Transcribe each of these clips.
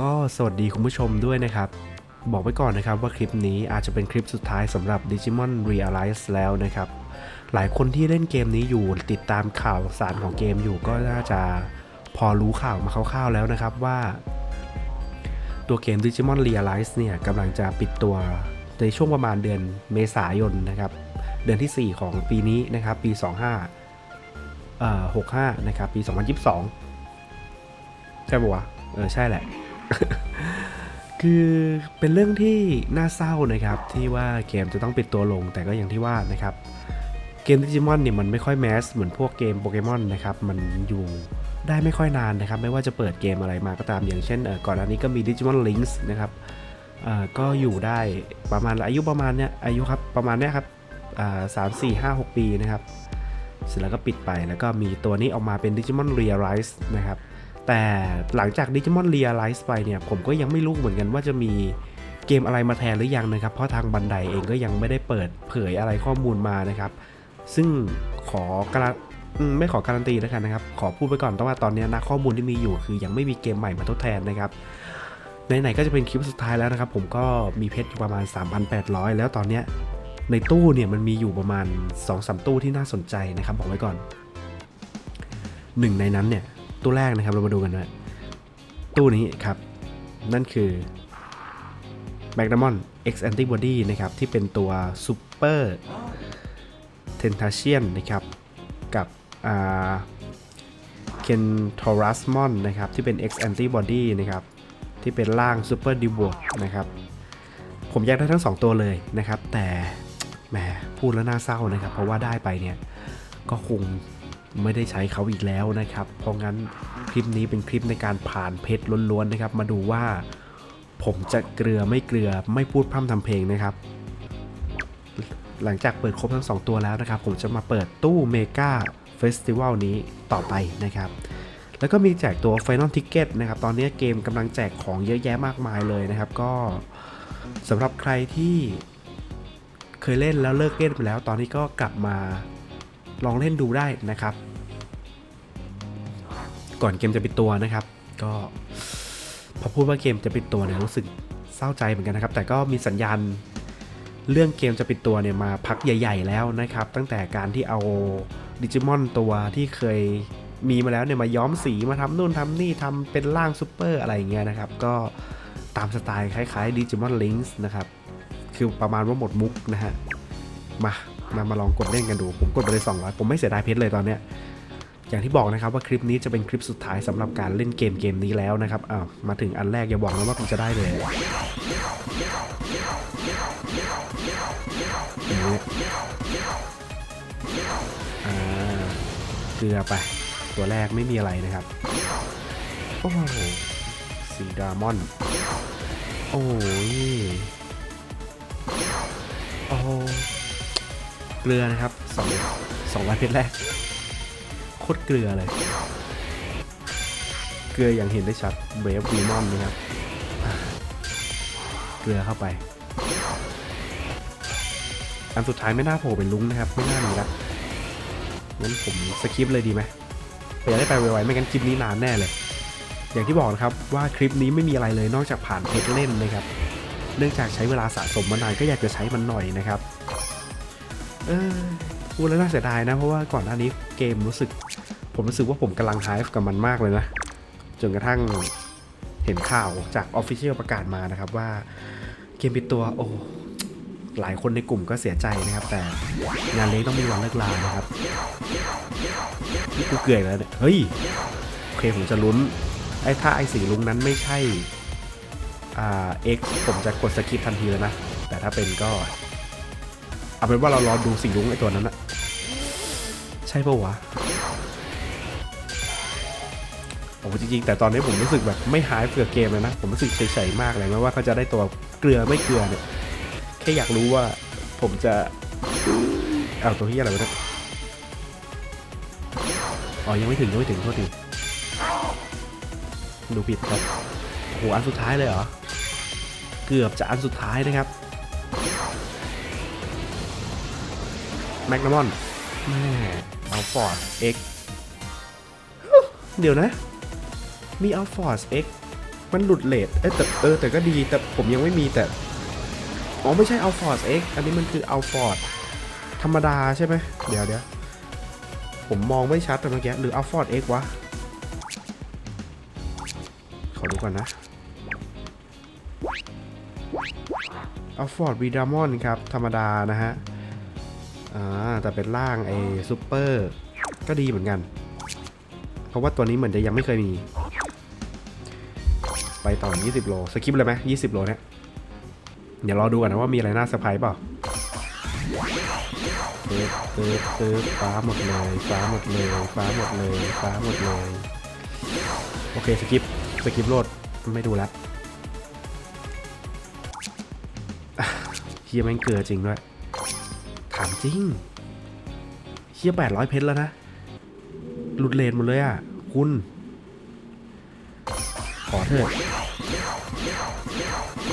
ก็สวัสดีคุณผู้ชมด้วยนะครับ บอกไว้ก่อนนะครับว่าคลิปนี้อาจจะเป็นคลิปสุดท้ายสำหรับ Digimon Realize แล้วนะครับ หลายคนที่เล่นเกมนี้อยู่ติดตามข่าวสารของเกมอยู่ก็น่าจะพอรู้ข่าวมาคร่าวๆแล้วนะครับว่า ตัวเกม Digimon Realize เนี่ยกำลังจะปิดตัวในช่วงประมาณเดือนเมษายนนะครับ เดือนที่ 4 ของปีนี้นะครับ ปี 25เอ่อ65 นะครับ ปี 2022 ใช่ปะวะ เออ ใช่แหละ คือเป็นเรื่องที่น่าเศร้านะครับ ที่ว่าเกมจะต้องปิดตัวลงแต่ก็อย่างที่ว่านะครับ เกมดิจิมอนเนี่ยมันไม่ค่อยแมสเหมือนพวกเกมโปเกมอนนะครับมันอยู่ได้ไม่ค่อยนานนะครับ ไม่ว่าจะเปิดเกมอะไรมาก็ตามอย่างเช่นเออก่อนอันนี้ก็มี Digimon Links นะครับก็อยู่ได้ประมาณอายุประมาณเนี้ยอายุครับประมาณเนี้ยครับสามสี่ห้าหกปีนะครับ เสร็จแล้วก็ปิดไปแล้วก็มีตัวนี้ออกมาเป็น Digimon Realize นะครับ แต่หลังจาก Digimon Realize ไปเนี่ย ผมก็ยังไม่รู้เหมือนกันว่าจะมีเกมอะไรมาแทนหรือยังนะครับ เพราะทางบันไดเองก็ยังไม่ได้เปิดเผยอะไรข้อมูลมานะครับ ซึ่งขอการันอืมไม่ขอการันตีแล้วกันนะครับ ขอพูดไปก่อนแต่ว่าตอนนี้นะข้อมูลที่มีอยู่ คือยังไม่มีเกมใหม่มาทดแทนนะครับไหนๆก็จะเป็นคลิปสุดท้ายแล้วนะครับ ผมก็มีเพชรอยู่ประมาณ 3,800 แล้วตอนเนี้ยในตู้เนี่ยมันมีอยู่ประมาณ 2-3 ตู้ที่น่าสนใจนะครับบอกไว้ก่อนหนึ่งในนั้นเนี่ย ตู้แรกนะครับ เรามาดูกันนะตู้นี้ครับ นั่นคือ m a g n a m o n X Antibody นะครับ ที่เป็นตัว Super Tentacion นะครับ กับอ่า Kentorasmon นะครับ ที่เป็น X Antibody นะครับ ที่เป็นร่าง Super d e v o t นะครับ ผมอยากได้ทั้ง 2 ตัวเลยนะครับ แต่แหมพูดแล้วน่าเศร้านะครับ เพราะว่าได้ไปเนี่ย ก็คง ไม่ได้ใช้เขาอีกแล้วนะครับ เพราะงั้นคลิปนี้เป็นคลิปในการผ่านเพชรล้วนๆนะครับ มาดูว่าผมจะเกลือไม่เกลือไม่พูดพร่ำทำเพลงนะครับ หลังจากเปิดครบทั้ง 2 ตัวแล้วนะครับ ผมจะมาเปิดตู้เมกาเฟสติวัลนี้ต่อไปนะครับ แล้วก็มีแจกตัว Final Ticket นะครับ ตอนนี้เกมกำลังแจกของเยอะแยะมากมายเลยนะครับ ก็สำหรับใครที่เคยเล่นแล้วเลิกเล่นไปแล้ว ตอนนี้ก็กลับมาลองเล่นดูได้นะครับ ก่อนเกมจะปิดตัวนะครับ ก็พอพูดว่าเกมจะปิดตัวเนี่ยรู้สึกเศร้าใจเหมือนกันนะครับ แต่ก็มีสัญญาณเรื่องเกมจะปิดตัวเนี่ยมาพักใหญ่ ๆ แล้วนะครับ ตั้งแต่การที่เอาดิจิมอนตัวที่เคยมีมาแล้วเนี่ยมาย้อมสีมาทำนู่นทำนี่ทำเป็นร่างซูเปอร์อะไรอย่างเงี้ยนะครับ ก็ตามสไตล์คล้ายๆ Digimon Links นะครับ คือประมาณว่าหมดมุกนะฮะ มามามาลองกดเล่นกันดู ผมกดไปเลย200 ผมไม่เสียดายเพชรเลยตอนเนี้ย อย่างที่บอกนะครับว่าคลิปนี้จะเป็นคลิปสุดท้ายสำหรับการเล่นเกมเกมนี้แล้วนะครับอ้าวมาถึงอันแรกอย่าบอกนะว่าคุณจะได้เลยเกลือไป ตัวแรกไม่มีอะไรนะครับ โอ้โหสีดามอน โอ้ยโอ้เกลือนะครับสองสองร้อยเพชรแรก โคตรเกลือเลย เกลืออย่างเห็นได้ชัดเบฟวีมอนนะครับ เกลือเข้าไป อันสุดท้ายไม่น่าโผล่เป็นลุงนะครับ ไม่น่ามีละงั้นผมสคิปเลยดีไหมไปอยากได้ไปไวๆไม่งั้นคลิปนี้นานแน่เลย อย่างที่บอกนะครับว่าคลิปนี้ไม่มีอะไรเลยนอกจากผ่านเพจเล่นนะครับ เนื่องจากใช้เวลาสะสมมานานก็อยากจะใช้มันหน่อยนะครับ เออพูดแล้วน่าเสียดายนะ เพราะว่าก่อนหน้านี้เกมรู้สึก ผมรู้สึกว่าผมกำลังไฮฟ์กับมันมากเลยนะ จนกระทั่งเห็นข่าวจากออฟฟิเชียลประกาศมานะครับว่าเกมปิดตัวโอ้หลายคนในกลุ่มก็เสียใจนะครับ แต่งานเลี้ยงต้องมีวันเลิกลานะครับนี่กูเกลื่อยแล้วเนี่ยเฮ้ยโอเคผมจะลุ้นไอ้ถ้าไอ้สีลุงนั้นไม่ใช่อ่า X ผมจะกดสกิปทันทีเลยนะ แต่ถ้าเป็นก็ เอาเป็นว่าเรารอดูสีลุงไอ้ตัวนั้นอะใช่ปะวะ โอ้จริงๆ แต่ตอนนี้ผมรู้สึกแบบไม่หายเปลือเกมเลยนะ ผมรู้สึกเฉยๆมากเลยไม่ว่าเขาจะได้ตัวเกลือไม่เกลือเนี่ย แค่อยากรู้ว่าผมจะเอาตัวที่อะไรวะนี่ยอ๋อยังไม่ถึงยังไม่ถึงโทษทีดูผิดครับโอ้โหอันสุดท้ายเลยเหรอ เกือบจะอันสุดท้ายนะครับแมกนามอนแม่เอาฟอร์ด X เดี๋ยวนะ มีเอาฟอร์ด X โมันหลุดเลทเอ้ยแต่เออแต่ก็ดีแต่ผมยังไม่มีแต่ อ๋อไม่ใช่เอาฟอร์ด X อันนี้มันคือเอาฟอร์ดธรรมดาใช่ไหมเดี๋ยวเดี๋ยวผมมองไม่ชัดแต่เมื่อกี้หรือเอาฟอร์ด X วะ ขอดูก่อนนะเอาฟอร์ดวีดามอนครับ ธรรมดานะฮะ อ่า แต่เป็นร่างไอ้ซูเปอร์ ก็ดีเหมือนกัน เพราะว่าตัวนี้เหมือนจะยังไม่เคยมี ไปต่อ 20 โล สกิปเลยไหม20 โลเนี่ย เดี๋ยวรอดูกันนะว่ามีอะไรน่าเซอร์ไพรส์เปล่าเติร์เติร์เติร์ฟ้าหมดเลยฟ้าหมดเลยฟ้าหมดเลยฟ้าหมดเลย โอเค สกิป สกิปโหลด ไม่ดูแล้วอะเฮียแม่งเกลือจริงด้วย ถามจริงเฮีย800 เพชรแล้วนะ หลุดเลนหมดเลยอะ คุณ อเถอะ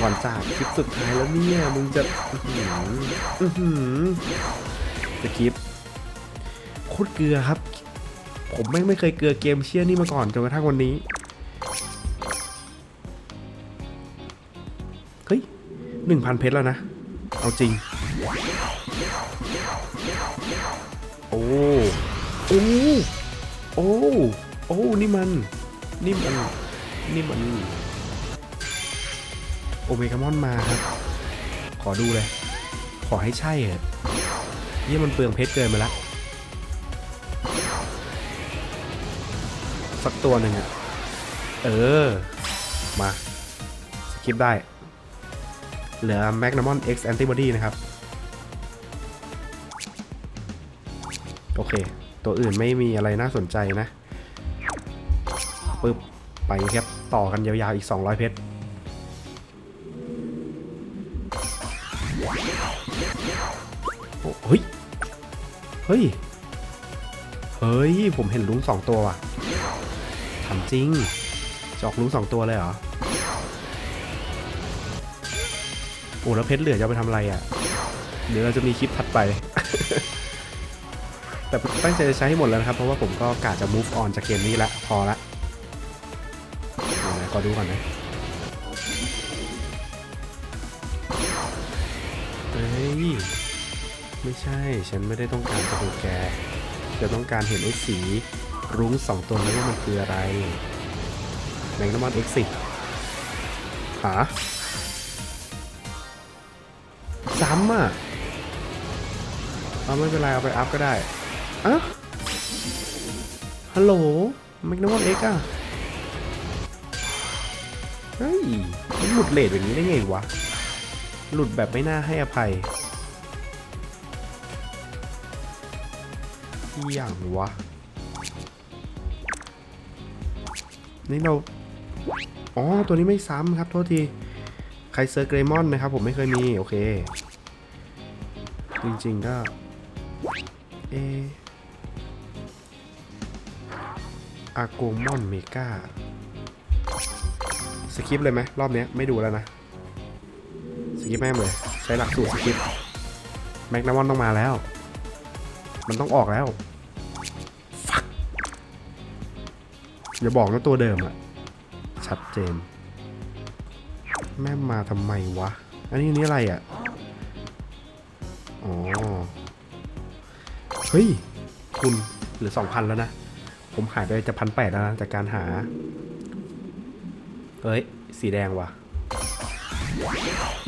ก่อนจากคลิปสุดท้ายแล้วเนี่ยมึงจะอื้อหืออื้อหือสคริปต์โคตรเกลือครับ ผมแม่งไม่เคยเกลือเกมเชี่ยนี่มาก่อนจนกระทั่งวันนี้เฮ้ยหนึ่งพันเพชรแล้วนะ เอาจริง โอ้โอ้โอ้ โอ้ นี่มัน นี่มัน นี่มันโอเมกามอนมาครับ ขอดูเลย ขอให้ใช่เหอะเยี่ยมันเปลืองเพชรเกินไปละ สักตัวหนึ่งอะเออ มา สกิปได้ เหลือ Magnamon X Antibody นะครับ โอเค ตัวอื่นไม่มีอะไรน่าสนใจนะปึ๊บ ไปครับ ต่อกันยาวๆอีก 200 เพชรโอ้เฮ้ย เฮ้ย เฮ้ย ผมเห็นลุงสองตัวว่ะทำจริงจอกลุงสองตัวเลยเหรอ โอ้แล้วเพชรเหลือจะไปทำอะไรอะ เดี๋ยวเราจะมีคลิปถัดไป แต่ตั้งใจจะใช้ให้หมดแล้วนะครับ เพราะว่าผมก็กะจะ move on จากเกมนี้ละ พอละ ขอดูก่อนนะเฮ้ยไม่ใช่ฉันไม่ได้ต้องการจะดูแกจะต้องการเห็นไอ้สีรุ้งสองตัวนั้ว่ามันคืออะไรแมงน้ำมัน X10 หาซ้ำอะเอาไม่เป็นไรเอาไปอัพก็ได้อะฮัลโหลแมกนัมอน X อะ ฮ้ยมันหลุดเลทแบบนี้ได้ไงวะ หลุดแบบไม่น่าให้อภัยที่อย่างวะ นี่เรา อ๋อ ตัวนี้ไม่ซ้ำครับ โทษทีไครเซอร์เกรมอนนะครับ ผมไม่เคยมี โอเค จริงๆก็ เออาโกมอนเมกา สกิปเลยไหมรอบนี้ไม่ดูแล้วนะสกิปแม่เลย ใช้หลักสูตรสกิปแม็กนามอนต้องมาแล้ว มันต้องออกแล้วฟักอย่าบอกนะตัวเดิมอะชัดเจน แม่มาทำไมวะ อันนี้อันนี้อะไรอะอ๋อ เฮ้ย คุณเหลือสองพันแล้วนะ ผมหายไปจะพันแปดแล้วนะจากการหา เฮ้ย สีแดงว่ะ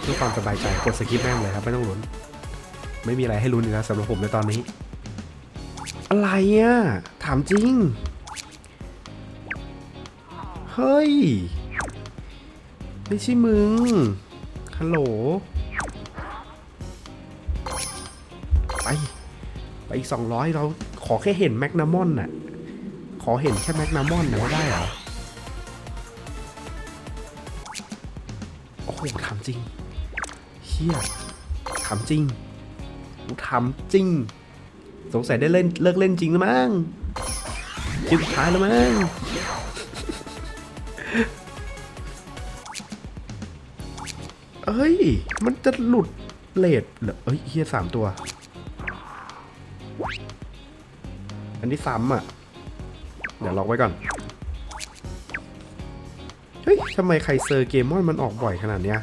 เพื่อความสบายใจกดสกิปแม่งเลยครับไม่ต้องลุ้น ไม่มีอะไรให้ลุ้นอีกแล้วสำหรับผมในตอนนี้ อะไรอะ ถามจริง เฮ้ย ไม่ใช่มึง ฮัลโหล ไป ไปอีกสองร้อยเราขอแค่เห็นแมกนามอนน่ะ ขอเห็นแค่แมกนามอนนะว่าได้เหรอ หถามจริงเฮียถามจริงกูถามจริง สงสัยได้เล่นเลิกเล่นจริงแล้วมั้งคลิปสุดท้ายแล้วมั้งเอ้ย มันจะหลุดเลดเหรอเอ้ยเฮียสามตัว อันนี้ซ้ำอะ เดี๋ยวล็อกไว้ก่อน ทำไมไคเซอร์เกมมอนมันออกบ่อยขนาดเนี้ย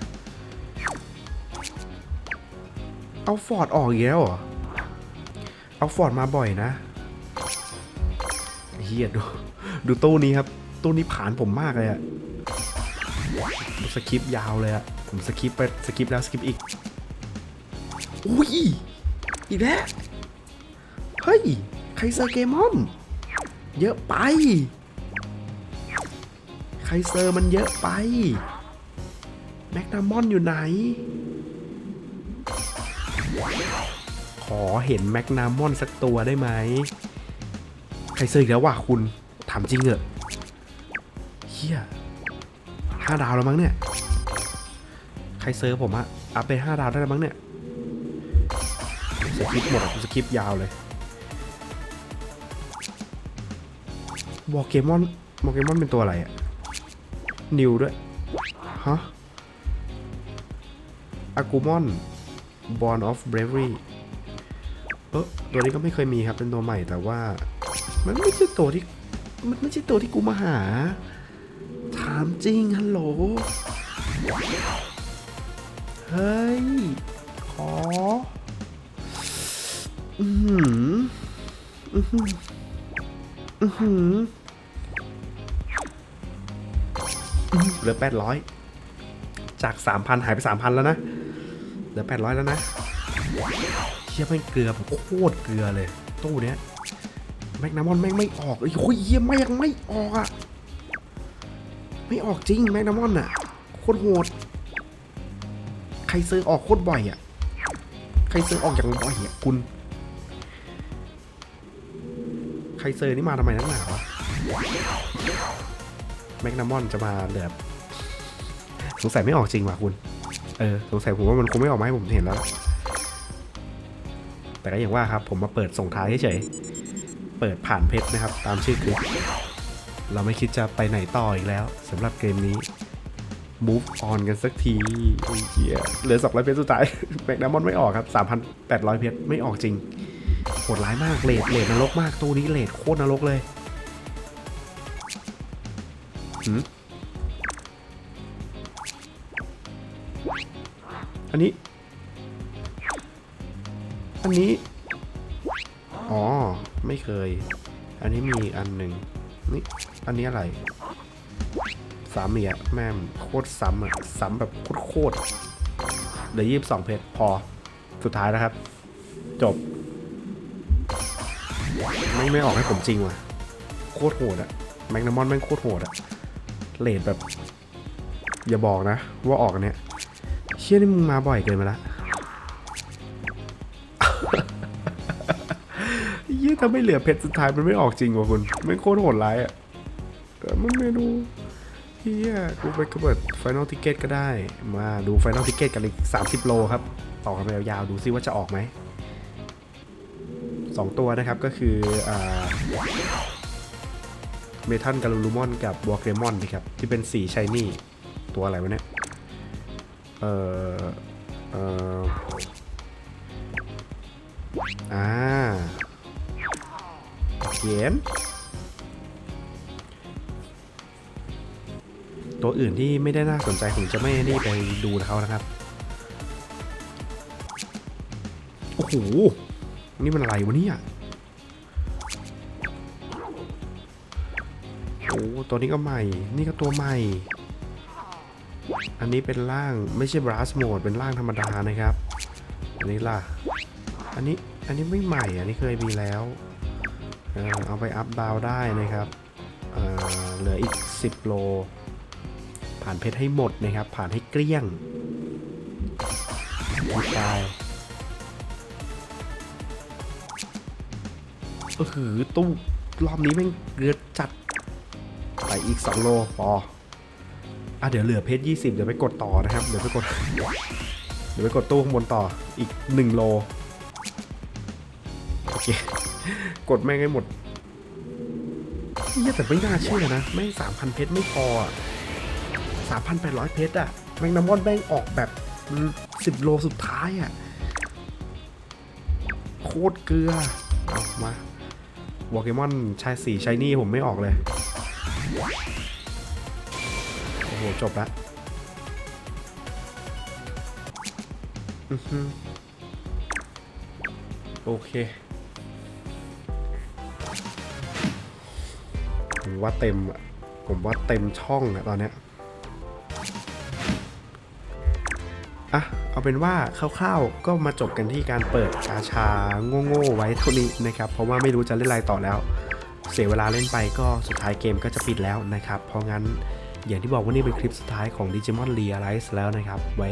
เอาฟอร์ดออกอีกแล้วเหรอ เอาฟอร์ดมาบ่อยนะเฮียดู ดูตู้นี้ครับ ตู้นี้ผ่านผมมากเลยอะสคริปยาวเลยอะผมสคริปไปสคริปแล้วสคริปอีก อุ้ย อีกแล้ว เฮ้ยไคเซอร์เกมอน เยอะไป คเซอร์มันเยอะไป แมกนามอนอยู่ไหน ขอเห็นแมกนามอนสักตัวได้ไหมไคเซอร์อีกแล้วว่ะคุณ ถามจริงเหอะเฮียห้าดาวแล้วมั้งเนี่ยไคเซอร์ผมอะอัพไปห้าดาวได้แล้วมั้งเนี่ยสคริปต์หมดสคริปต์ยาวเลยวอลเกมอนวอลเกมอนเป็นตัวอะไรอะ นิวด้วย ฮะอากูมอน Born of Bravery เออตัวนี้ก็ไม่เคยมีครับ เป็นตัวใหม่แต่ว่า มันไม่ใช่ตัวที่ มันไม่ใช่ตัวที่กูมาหา ถามจริง ฮัลโหล เฮ้ย ขอ อือหืออือหื เหลือแปดร้อยจากสามพันหายไปสามพันแล้วนะ เหลือแปดร้อยแล้วนะเฮียแม่งเกลือแบบโคตรเกลือเลย ตู้เนี้ยแมกนามอนแม่งไม่ออกเอ้ยโอ้ยเฮียไม่ยังไม่ออกอะไม่ออกจริงแมกนามอนอะโคตรโหดใครซื้อออกโคตรบ่อยอะใครซื้อออกอย่างบ่อยอะคุณ ใครเซอร์นี่มาทำไมนักหนาวะ แมกนามอนจะมาเหลือสงสัยไม่ออกจริงว่ะคุณ เออ สงสัยผมว่ามันคงไม่ออกมาให้ผมเห็นแล้วล่ะแต่ก็อย่างว่าครับ ผมมาเปิดส่งท้ายเฉยๆเปิดผ่านเพชรนะครับ ตามชื่อคลิป เราไม่คิดจะไปไหนต่ออีกแล้วสำหรับเกมนี้ move on กันสักทีโอ้ยเหี้ยเหลือ200เพชรสุดท้ายแมกนามอนไม่ออกครับ 3,800 เพชรไม่ออกจริงโหดร้ายมากเลดเลดนรกมากตู้นี้เลดโคตรนรกเลยหืม อันนี้ อันนี้ อ๋อ ไม่เคย อันนี้มีอันหนึ่งนี่ อันนี้อะไรซ้ำอีกอะแม่มโคตรซ้ำอะซ้ำแบบโคตรๆเหลือยี่สิบสองเพชรพอ สุดท้ายนะครับ จบ ไม่ไม่ออกให้ผมจริงว่ะ โคตรโหดอะแมกนามอนแม่งโคตรโหดอะ เลดแบบ อย่าบอกนะ ว่าออกอันเนี้ยเชี่ยนี่มึงมาบ่อยเกินไปละเยี่ถ้าไม่เหลือเพชรสุดท้ายมันไม่ออกจริงว่ะคุณไม่โคตรโหดร้ายอะแต่มันไม่รู้เฮียกูไปกระเบิดไฟนอลทิเกตก็ได้ มาดูไฟนอลทิเกตกันอีก30โลครับ ต่อกันไปยาวๆดูซิว่าจะออกไหมสองตัวนะครับก็คือ เมทัลกาลูลูมอนกับวอลเกรมอนนะครับ ที่เป็นสีชายนี่ ตัวอะไรวะเนี่ย เอ่อ เอ่ออ่าเขียนตัวอื่นที่ไม่ได้น่าสนใจผมจะไม่นี่ไปดูเขานะครับ โอ้โห นี่มันอะไรวะเนี่ย โอ้ตัวนี้ก็ใหม่ นี่ก็ตัวใหม่ อันนี้เป็นร่างไม่ใช่บรัสโหมดเป็นร่างธรรมดานะครับ อันนี้ล่ะ อันนี้อันนี้ไม่ใหม่ อันนี้เคยมีแล้วเอเอาไปอัพดาวได้นะครับเเหลืออีก 10 โล ผ่านเพชรให้หมดนะครับ ผ่านให้เกลี้ยงตายก็คือตู้รอบนี้แม่งเกลือจัด ไปอีก 2 โลพออะเดี๋ยวเหลือเพชร20 เดี๋ยวไปกดต่อนะครับ เดี๋ยวไปกด เดี๋ยวไปกดตู้ข้างบนต่ออีก 1 โล โอเค กดแม่งให้หมดเฮียแต่ไม่น่าเชื่อนะ แม่ง3,000เพชรไม่พออะ3,800เพชรอะแมงน้ำมอนแม่งออกแบบ10โลสุดท้ายอะโคตรเกลือ เอามาวอเกมอนชายสีชายนี่ผมไม่ออกเลย โอ้โห จบละอือหือโอเคผมว่าเต็มอะผมว่าเต็มช่องอะตอนเนี้ยอะ เอาเป็นว่าคร่าวๆ ก็มาจบกันที่การเปิดกาชาโง่ๆไว้เท่านี้นะครับ เพราะว่าไม่รู้จะเล่นอะไรต่อแล้ว เสียเวลาเล่นไปก็สุดท้ายเกมก็จะปิดแล้วนะครับ เพราะงั้นอย่างที่บอกว่านี่เป็นคลิปสุดท้ายของ Digimon Realize แล้วนะครับ ไว้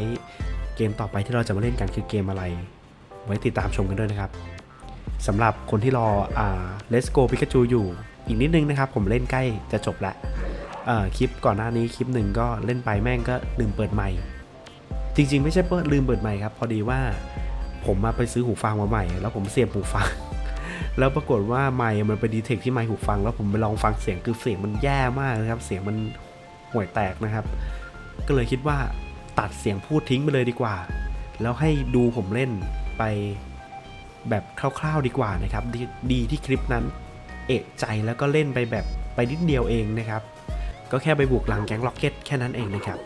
เกมต่อไปที่เราจะมาเล่นกันคือเกมอะไร ไว้ติดตามชมกันด้วยนะครับสำหรับคนที่รออ่า Let's Go Pikachu อยู่อีกนิดนึงนะครับ ผมเล่นใกล้จะจบแล้วคลิปก่อนหน้านี้คลิปหนึ่งก็เล่นไปแม่งก็ลืมเปิดใหม่ จริงๆ ไม่ใช่เปิดลืมเปิดใหม่ครับ พอดีว่าผมมาไปซื้อหูฟังมาใหม่ แล้วผมเสียบหูฟัง แล้วปรากฏว่าไมค์มันไปดีเทคที่ไมค์หูฟัง แล้วผมไปลองฟังเสียงคือเสียงมันแย่มากนะครับ เสียงมันห่วยแตกนะครับ ก็เลยคิดว่าตัดเสียงพูดทิ้งไปเลยดีกว่า แล้วให้ดูผมเล่นไปแบบคร่าวๆดีกว่านะครับดดีที่คลิปนั้น เอกใจแล้วก็เล่นไปแบบไปนิดเดียวเองนะครับ ก็แค่ไปบุกหลังแก๊งล็อกเก็ตแค่นั้นเองนะครับ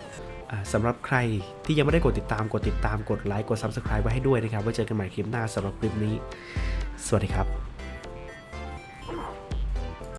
สำหรับใครที่ยังไม่ได้กดติดตามกดติดตามกดไลค์กด Subscribe ไว้ให้ด้วยนะครับ ไว้เจอกันใหม่คลิปหน้าสำหรับคลิปนี้ สวัสดีครับ